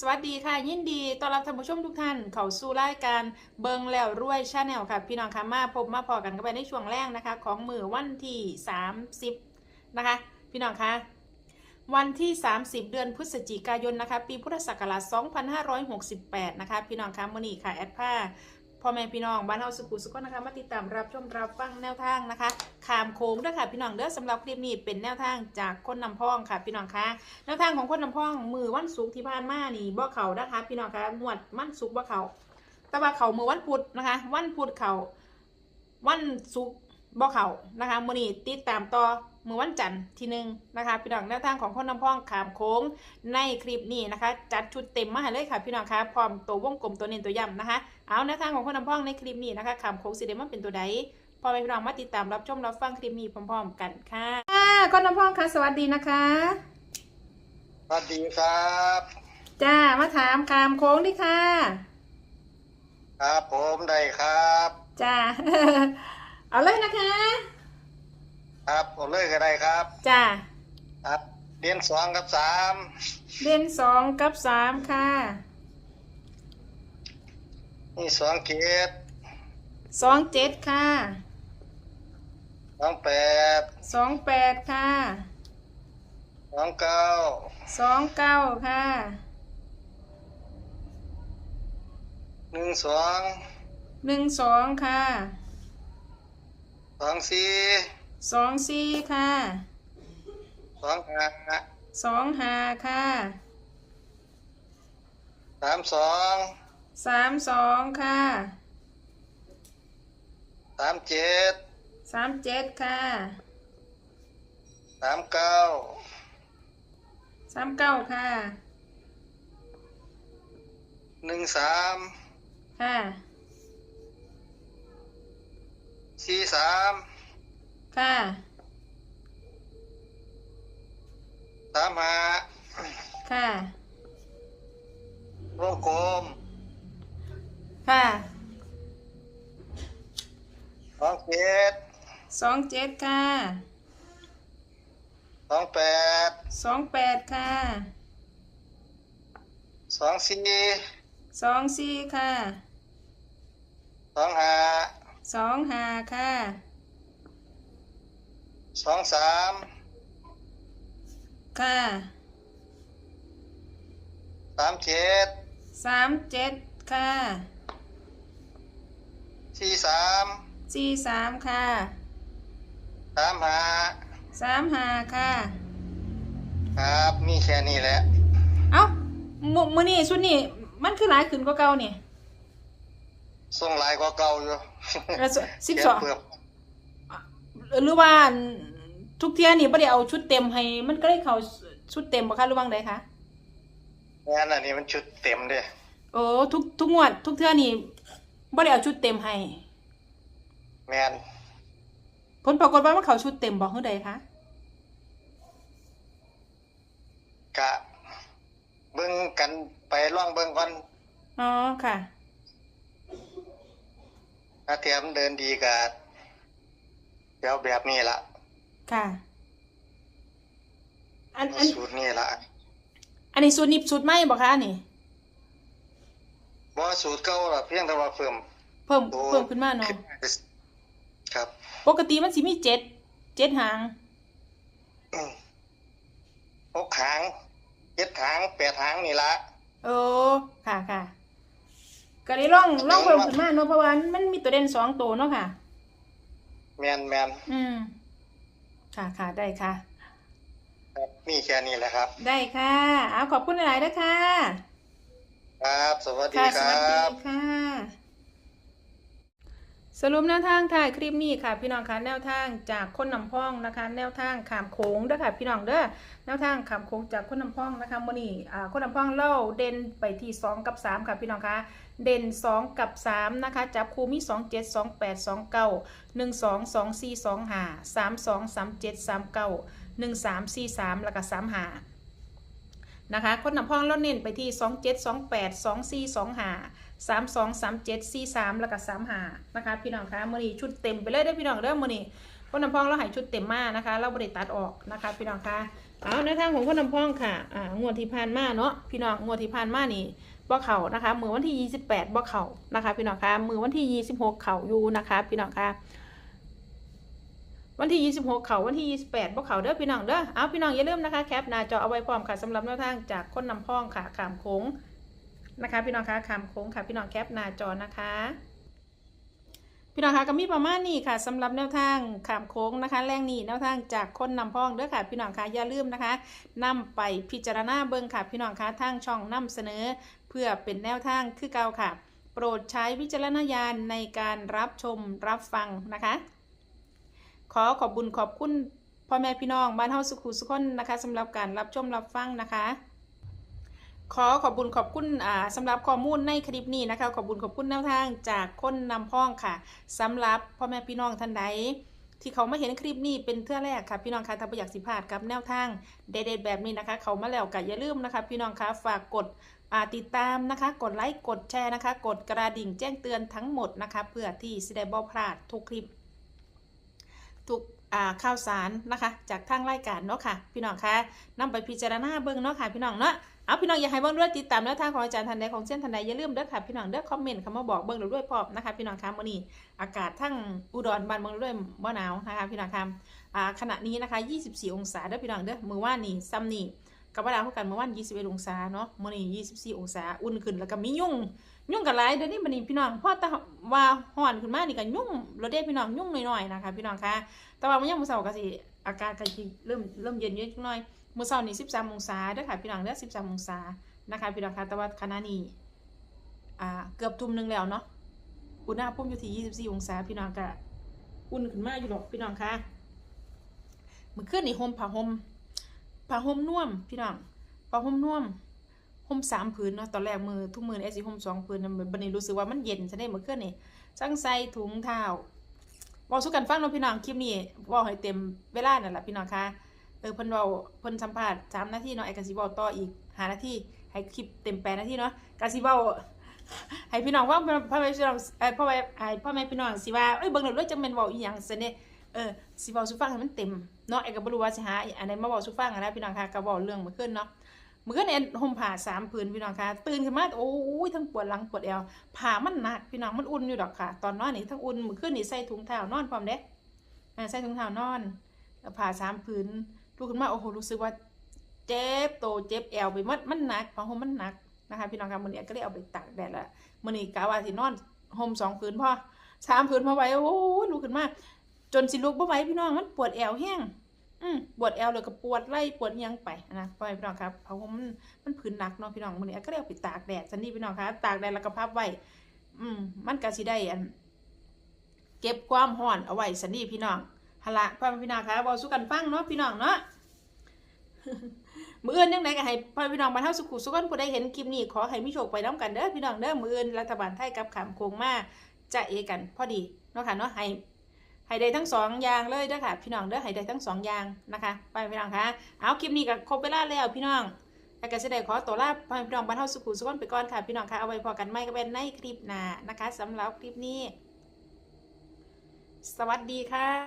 สวัสดีค่ะ ยินดีต้อนรับท่านผู้ชมทุกท่าน เข้าสู่รายการเบิงแล้วรวยชาแนลค่ะ พี่น้องคะมาพบมาพอกันกันไปในช่วงแรกนะคะ ของมือวันที่ 30 นะคะ พี่น้องคะวันที่ 30 เดือนพฤศจิกายนนะคะ ปีพุทธศักราช2568 นะคะ พี่น้องคะมื่อนี้ค่ะ แอดผ้า พ่อแม่พี่น้องบ้านเฮาสุขุสุขนะคะมาติดตามรับชมรับฟังแนวทางนะคะขามโค้งด้วยค่ะพี่น้องเด้อสำหรับคลิปนี้เป็นแนวทางจากคนนำพ้องค่ะ พี่น้องคะแนวทางของคนนำพ้องมือวันศุกร์ที่ผ่านมานี่บ่เขานะคะ พี่น้องคะงวดวันศุกร์บ่เขาแต่ว่าเขามือวันพุธนะคะ วันพุธเขาวันศุกร์ บ่เขานะคะมื้อนี้ติดตามต่อมือวันจันทร์ที่หนึ่งนะคะ พี่น้องแนวทางของคนนำพ้องขามโค้งในคลิปนี้นะคะ จัดชุดเต็มมาให้เลยค่ะ พี่น้องคะพร้อมตัววงกลมตัวเน้นตัวย้ำนะคะ เอาแนวทางของคนนำพ้องในคลิปนี้นะคะขามโค้งสีเดมันเป็นตัวใดพอไปพี่น้องมาติดตามรับชมรับฟังคลิปนี้พร้อมๆกันค่ะคนนำพ้องค่ะสวัสดีนะคะสวัสดีครับจ้ามาถามคามโค้งดิค่ะ ครับผมได้ครับจ้า เอาเลยนะคะ ครับผมเลยก็ได้ครับ จ้าครับเรียนสองกับสามเรียนสองกับสามค่ะนี่สองเกตสองเจ็ดค่ะสองแปดสองแปดค่ะสองเก้าสองเก้าค่ะหนึ่งสองหนึ่งสองค่ะ สองสี่สองสี่ค่ะสองห้าสองห้าค่ะสามสองสามสองค่ะสามเจ็ดสามเจ็ดค่ะสามเก้าสามเก้าค่ะหนึ่งสามค่ะ สี่สามค่ะสามห้าค่ะวงกลมค่ะสองเจ็ดสองเจ็ดค่ะสองแปดสองแปดค่ะสองสี่สองสี่ค่ะสองห้า สองห้าค่ะสองสามค่ะสามเจ็ดสามเจ็ดค่ะสี่สามสี่สามค่ะสามห้าสามห้าค่ะครับมีแค่นี้แหละ เอ้ามือมือนี่ชุดนี่มันคือหลายขึ้นกว่าเก่าเนี่ยส่งหลายกว่าเก่าอยู่ สิบสองเปลือกหรือว่าทุกเที่ยนี่ไม่ได้เอาชุดเต็มให้ มันก็ได้เขาชุดเต็มบ่คะหรือว่างใดคะงานอันนี้มันชุดเต็มเด้โอ้ทุกทุกงวด ทุกเที่ยนี่ไม่ได้เอาชุดเต็มให้แมนผลปรากฏว่ามันเขาชุดเต็มบอกเฮือใดคะกะเบิ่งกันไปล่องเบิ่งก่อนอ๋อค่ะ ถ้าเทียมเดินดีกะเดี๋ยวแบบนี้ละค่ะ อันอันสูตรนี้ละอันนี้สูตรนิบสูตรไหมบอกคะอันนี่บ่สูตรเก่าละเพียงแต่ว่าเพิ่ม เพิ่มตัวเพิ่มขึ้นมาเนาะครับ ปกติมันสิมีเจ็ดเจ็ดหางอืมหกหางเจ็ดหางแปดหางนี่ละโอ้ค่ะค่ะ ก็ได้ล่องล่องเพิ่มขึ้นมาเนาะเพราะว่ามันมีตัวเด่นสองตัวเนาะค่ะ แมนแมนอืมค่ะค่ะได้ค่ะครับมีแค่นี้แหละครับ ได้ค่ะเอาขอบคุณหลายๆนะคะ ครับ สวัสดีค่ะคสรัวัสดีบ ค่ะ สรุปแนวทางถ่ายคลิปนี้ค่ะ พี่น้องคะแนวทางจากคนนำพ้องนะคะ แนวทางขามโค้งเด้อค่ะ พี่น้องเด้อแนวทางขามโค้งจากคนนำพ้องนะคะมื่อนี้อ่าคนนำพ้องเล่าเด่นไปที่สองกับสามค่ะพี่น้องคะ เด่นสองกับสามนะคะ จับคู่มีสองเจ็ดสองแปดสองเก้าหนึ่งสองสองสี่สองหาสามสองสามเจ็ดสามเก้าหนึ่งสามสี่สามแล้วก็สามหานะคะ คนนำพ้องเราเน้นไปที่ 2 7 2 8 2 4 2 5 3 2 3 7 4 3 แล้วก็3 5นะคะ พี่น้องคะมือนี้ชุดเต็มไปเลยได้พี่น้องเด้อมือนี้คนนำพ้องเราหายชุดเต็มมากนะคะ เราบริตัดออกนะคะ พี่น้องคะเอาในทางของคนนำพ้องค่ะอ่างวดที่ผ่านมาเนาะพี่น้องงวดที่ผ่านมานี่ บ่เข่านะคะ มือวันที่ 28บ่เข่านะคะ พี่น้องคะมือวันที่ 26 เข่าอยู่นะคะ พี่น้องคะวันที่ 26 เขาวันที่ 28บ่เขาเด้อพี่น้องเด้อเอาพี่น้องอย่าลืมนะคะแคปหน้าจอเอาไว้พร้อมค่ะสำหรับแนวทางจากคนนำพ้องค่ะขามโค้งนะคะ พี่น้องคะขามโค้งค่ะ พี่น้องแคปหน้าจอนะคะ พี่น้องคะก็มีประมาณนี้ค่ะสำหรับแนวทางขามโค้งนะคะ แรงนี้แนวทางจากคนนำพ้องเด้อค่ะ พี่น้องคะอย่าลืมนะคะนำไปพิจารณาเบิ่งค่ะ พี่น้องคะทางช่องนำเสนอ เพื่อเป็นแนวทางคือเก่าค่ะ โปรดใช้วิจารณญาณในการรับชมรับฟังนะคะ ขอขอบบุญขอบคุณพ่อแม่พี่น้องบ้านเฮาสุขุสุขคนนะคะสำหรับการรับชมรับฟังนะคะขอขอบบุญขอบคุณอ่าสำหรับข้อมูลในคลิปนี้นะคะ ขอบบุญขอบคุณแนวทางจากคนนำพ้องค่ะสำหรับพ่อแม่พี่น้องท่านใด ที่เขามาเห็นคลิปนี้เป็นเทื่อแรกค่ะพี่น้องคะถ้าบ่อยากสิพลาดกับแนวทางเด็ดๆแบบนี้นะคะ เขามาแล้วก็อย่าลืมนะคะ พี่น้องคะฝากกดติดตามนะคะ กดไลค์กดแชร์นะคะ กดกระดิ่งแจ้งเตือนทั้งหมดนะคะ เพื่อที่จะได้บ่พลาดทุกคลิปทุก ข่าวสารนะคะจากทางรายการเนาะค่ะ พี่น้องคะนำไปพิจารณาเบิ่งเนาะค่ะพี่น้องเนาะเอาพี่น้องอยากให้เบิ่งด้วยติดตามแนวทางของอาจารย์ทันใดของเส้นทันใดอย่าลืมเด้อค่ะพี่น้องเด้อคอมเมนต์คำว่าบอกเบิ่งด้วยพร้อมนะคะพี่น้องคะมื้อนี้อากาศทั้งอุดรบ้านเมืองด้วยบ่หนาวนะคะพี่น้องคะขณะนี้นะคะ 24 องศาเด้อพี่น้องเด้อมื้อว่านนี่ซ้ำนี่ กับว่าดาวคือกันเมื่อวาน21องศาเนาะมื้อนี้24องศาอุ่นขึ้นแล้วก็มียุ่งยุ่งกันหลายเดี๋ยวนี้มันนี่พี่น้องพอแตะว่าฮ้อนขึ้นมานี่ก็ยุ่งเราได้พี่น้องยุ่งหน่อยๆนะคะพี่น้องคะแต่ว่ามันยังมื้อเช้าก็สิอากาศก็สิเริ่มเริ่มเย็นเย็นจักหน่อยมื้อเช้านี่13องศาเด้อค่ะพี่น้องเด้อ13องศานะคะพี่น้องคะแต่ว่าขณะนี้อ่าเกือบทุ่มหนึงแล้วเนาะอุณหภูมิอยู่ที่24องศาพี่น้องก็อุ่นขึ้นมาอยู่หรอกพี่น้องคะมื้อคืนนี่ห่มผ้าห่ม ผ้าห่มน่วมพี่น้องผ้าห่มน่วมห่มสามผืนเนาะตอนแรกมือทุกมือไอ้สิห่มสองผืนนะบัดนี้รู้สึกว่ามันเย็นซะได้เมื่อคืนนี่จังใส่ถุงเท้าเว้าสู่กันฟังเนาะพี่น้องคลิปนี้เว้าให้เต็มเวลานั่นแหละพี่น้องคะเออเพิ่นเว้าเพิ่นสัมภาษณ์สามนาทีเนาะไอ้ก็สิเว้าต่ออีกห้านาทีให้คลิปเต็มแปดนาทีเนาะก็สิเว้าให้พี่น้องว่าพ่อแม่พี่น้องเอ้ยพ่อแม่พ่อแม่พี่น้องสิว่าเอ้ยเบิ่งแล้วยจังแม่นเว้าอีหยังซั่นเด้เออสิเว้าสู่ฟังให้มันเต็ม เนาะไอ้ก็บ่รู้ว่าสิหาอันใดมาเว้าสู่ฟังอะนะพี่น้องคะก็เว้าเรื่องเมื่อคืนเนาะมือเนี่ยห่มผ้าสามผืนพี่น้องคะตื่นขึ้นมาโอ้ยทั้งปวดหลังปวดเอวผ้ามันหนักพี่น้องมันอุ่นอยู่ดอกค่ะ ตอนนอนนี่ทั้งอุ่นมือขึ้นนี่ใส่ถุงเท้านอนพร้อมเด้อ่าใส่ถุงเท้านอนผ้าสามผืนลุกขึ้นมาโอ้โหรู้สึกว่าเจ็บโตเจ็บแอวไปหมดมันหนักผ้าห่มมันหนักนะคะพี่น้องคะมื้อนี้ก็เลยเอาไปตากแดดละมื้อนี้กะว่าสินอนห่มสองผืนพอสามผืนพอไหวโอ้ยลุกขึ้นมา จนสิลุกบ่ไหวพี่น้องมันปวดแอวแห้งอืมปวดแอวเลยก็ปวดไล่ปวดยังไปนะพ่อแม่พี่น้องครับเอาะมันมันผืนหนักเนาะพี่น้องมื้อนี้ก็เลยเอาไปตากแดดซันนี่พี่น้องครับตากแดดแล้วก็พับไว้อืมมันก็สิได้อัน เก็บความร้อนเอาไว้ซันนี่พี่น้องหนละพ่อแม่พี่น้องครับเว้าสู่กันฟังเนาะพี่น้องเนาะมืออื่นยังไงก็ให้พ่อพี่น้องบรรเท่าสุขุสุขคนผู้ใดเห็นคลิปนี้ขอให้มีโชคไปน้ำกันเด้อพี่น้องเด้อมืออื่นรัฐบาลไทยกับขามโคงมาจะเอกันพอดีเนาะค่ะเนาะให้ ให้ได้ทั้งสองอย่างเลยเด้อค่ะ พี่น้องเด้อให้ได้ทั้งสองอย่างนะคะไปพี่น้องคะเอาคลิปนี้กับครบเวลาแล้วพี่น้องแต่ก็จะได้ขอตัวลาไปพี่น้องบ้านเฮาสุขุสุขนไปก่อนค่ะ พี่น้องคะเอาไว้พอกันไม่ก็เป็นในคลิปหน้านะคะสำหรับคลิปนี้ สวัสดีค่ะ